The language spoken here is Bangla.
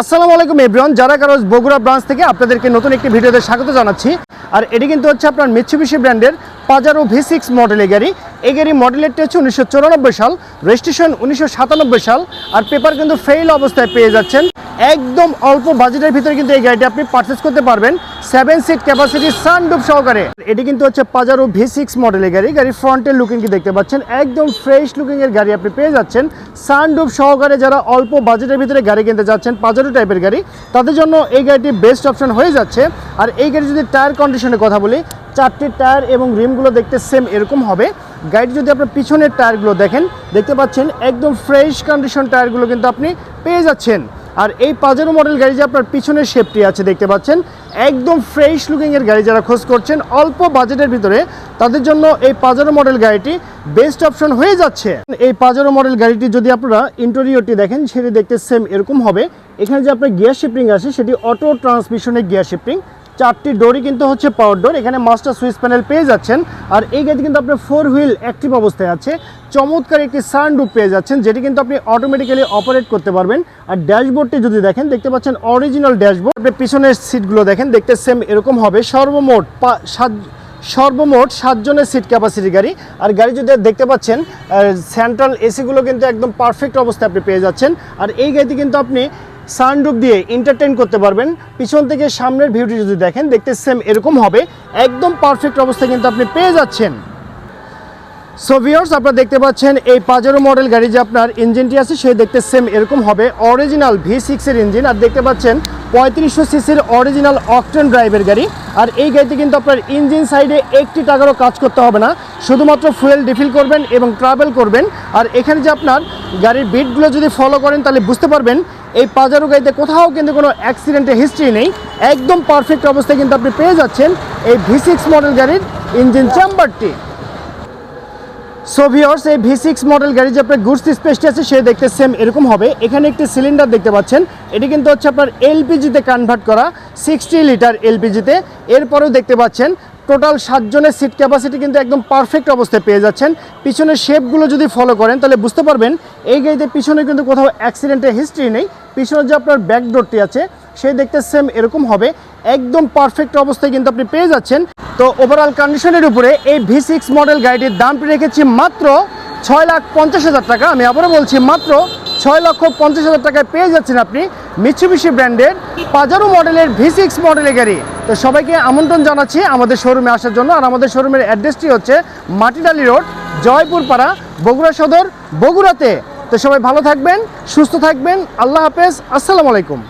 আসসালামু আলাইকুম এভরিওয়ান, যারা কারোজ বগুড়া ব্রাঞ্চ থেকে আপনাদেরকে নতুন একটি ভিডিওতে স্বাগত জানাচ্ছি। আর এটি কিন্তু হচ্ছে আপনার মিচ্ছুবিশি ব্র্যান্ডের পাজারো ভি সিক্স মডেলের গাড়ি। এই গাড়ি মডেলেরটি হচ্ছে উনিশশো সাল রেজিস্ট্রেশন উনিশশো সাতানব্বই সাল, আর পেপার কিন্তু ফেইল অবস্থায় পেয়ে যাচ্ছেন। একদম অল্প বাজেটের ভিতরে কিন্তু এই গাড়িটি আপনি পারচেস করতে পারবেন। সেভেন সিট ক্যাপাসিটি সানডুপ সহকারে। এটি কিন্তু হচ্ছে পাজারো ভি সিক্স মডেলের গাড়ি। গাড়ির ফ্রন্টের লুকিং কি দেখতে পাচ্ছেন? একদম ফ্রেশ লুকিং এর গাড়ি আপনি পেয়ে যাচ্ছেন। সানডুপ সহকারে যারা অল্প বাজেটের ভিতরে গাড়ি কিনতে যাচ্ছেন পাজারো টাইপের গাড়ি, তাদের জন্য এই গাড়িটি বেস্ট অপশন হয়ে যাচ্ছে। আর এই গাড়ি যদি টায়ার কন্ডিশনের কথা বলি, চারটি টায়ার এবং রিমগুলো দেখতে সেম এরকম হবে। গাড়ি যদি আপনার পিছনের টায়ারগুলো দেখেন, দেখতে পাচ্ছেন একদম ফ্রেশ কন্ডিশন টায়ারগুলো কিন্তু আপনি পেয়ে যাচ্ছেন। আর এই পাজেরো মডেল গাড়ি যে আপনার পিছনের শেপটি আছে, দেখতে পাচ্ছেন, একদম ফ্রেশ লুকিংয়ের গাড়ি যারা খোঁজ করছেন, অল্প বাজেটের ভিতরে, তাদের জন্য এই পাজারো মডেল গাড়িটি বেস্ট অপশন হয়ে যাচ্ছে। এই পাজারো মডেল গাড়িটি যদি আপনারা ইন্টেরিয়রটি দেখেন, সেটি দেখতে সেম এরকম হবে। এখানে যে আপনার গিয়ার শিফটিং আছে, সেটি অটো ট্রান্সমিশনের গিয়ার শিফটিং চারটি ডোরই কিন্তু হচ্ছে পাওয়ার ডোর এখানে মাস্টার সুইচ প্যানেল পেয়ে যাচ্ছেন। আর এই গাড়িতে কিন্তু আপনার ফোর হুইল অ্যাক্টিভ অবস্থায় আছে। চমৎকার একটি সানরুফ পেয়ে যাচ্ছেন, যেটি কিন্তু আপনি অটোমেটিক্যালি অপারেট করতে পারবেন। আর ড্যাশবোর্ডটি যদি দেখেন, দেখতে পাচ্ছেন অরিজিনাল ড্যাশবোর্ড আপনি পিছনের সিটগুলো দেখেন, দেখতে সেম এরকম হবে। সর্বমোট সাত, সর্বমোট সাতজনের সিট ক্যাপাসিটি গাড়ি। আর গাড়ি যদি দেখতে পাচ্ছেন সেন্ট্রাল এসিগুলো কিন্তু একদম পারফেক্ট অবস্থায় আপনি পেয়ে যাচ্ছেন। আর এই গাড়িতে কিন্তু আপনি সানরুফ দিয়ে এন্টারটেন করতে পারবেন। পিছন থেকে সামনের ভিউটি যদি দেখেন, দেখতে সেম এরকম হবে। একদম পারফেক্ট অবস্থা কিন্তু আপনি পেয়ে যাচ্ছেন। সো ভিউয়ার্স আপনারা দেখতে পাচ্ছেন এই পাজারো মডেল গাড়ি যে আপনার ইঞ্জিনটি আছে, সেই দেখতে সেম এরকম হবে। অরিজিনাল ভি সিক্সের ইঞ্জিন আর দেখতে পাচ্ছেন পঁয়ত্রিশশো সিসির অরিজিনাল অকটেন ড্রাইভের গাড়ি। আর এই গাড়িতে কিন্তু আপনার ইঞ্জিন সাইডে একটি টাকারও কাজ করতে হবে না। শুধুমাত্র ফুয়েল ডিফিল করবেন এবং ট্রাভেল করবেন। আর এখানে যে আপনার গাড়ির বিটগুলো যদি ফলো করেন, তাহলে বুঝতে পারবেন এই পাজারো গাড়িতে কোথাও কিন্তু কোনো অ্যাক্সিডেন্টের হিস্ট্রি নেই। একদম পারফেক্ট অবস্থায় কিন্তু আপনি পেয়ে যাচ্ছেন এই ভি সিক্স মডেল গাড়ির ইঞ্জিন চেম্বারটি সো ভিওর্স এই ভি সিক্স মডেল গাড়ি যে আপনার গুডস স্পেসটি আছে, সে দেখতে সেম এরকম হবে। এখানে একটি সিলিন্ডার দেখতে পাচ্ছেন। এটি কিন্তু হচ্ছে আপনার এলপিজিতে কনভার্ট করা সিক্সটি লিটার এলপিজিতে এরপরেও দেখতে পাচ্ছেন টোটাল সাতজনের সিট ক্যাপাসিটি কিন্তু একদম পারফেক্ট অবস্থায় পেয়ে যাচ্ছেন। পিছনের শেপগুলো যদি ফলো করেন, তাহলে বুঝতে পারবেন, এই গাড়িতে পিছনে কিন্তু কোথাও অ্যাক্সিডেন্টের হিস্ট্রি নেই। পিছনে যে আপনার ব্যাকডোরটি আছে সেই দেখতে সেম এরকম হবে। একদম পারফেক্ট অবস্থায় কিন্তু আপনি পেয়ে যাচ্ছেন। তো ওভারঅল কন্ডিশনের উপরে এই ভি সিক্স মডেল গাড়িটির দামটি রেখেছি মাত্র ছয় লাখ পঞ্চাশ হাজার টাকা? আমি আবারও বলছি, মাত্র ছয় লক্ষ পঞ্চাশ হাজার টাকায় পেয়ে যাচ্ছেন আপনি মিৎসুবিশি ব্র্যান্ডের পাজারো মডেলের ভি সিক্স মডেলের গাড়ি। তো সবাইকে আমন্ত্রণ জানাচ্ছি আমাদের শোরুমে আসার জন্য। আর আমাদের শোরুমের অ্যাড্রেসটি হচ্ছে মাটিডালি রোড, জয়পুরপাড়া, বগুড়া সদর, বগুড়াতে। তো সবাই ভালো থাকবেন, সুস্থ থাকবেন। আল্লাহ হাফেজ। আসসালামু আলাইকুম।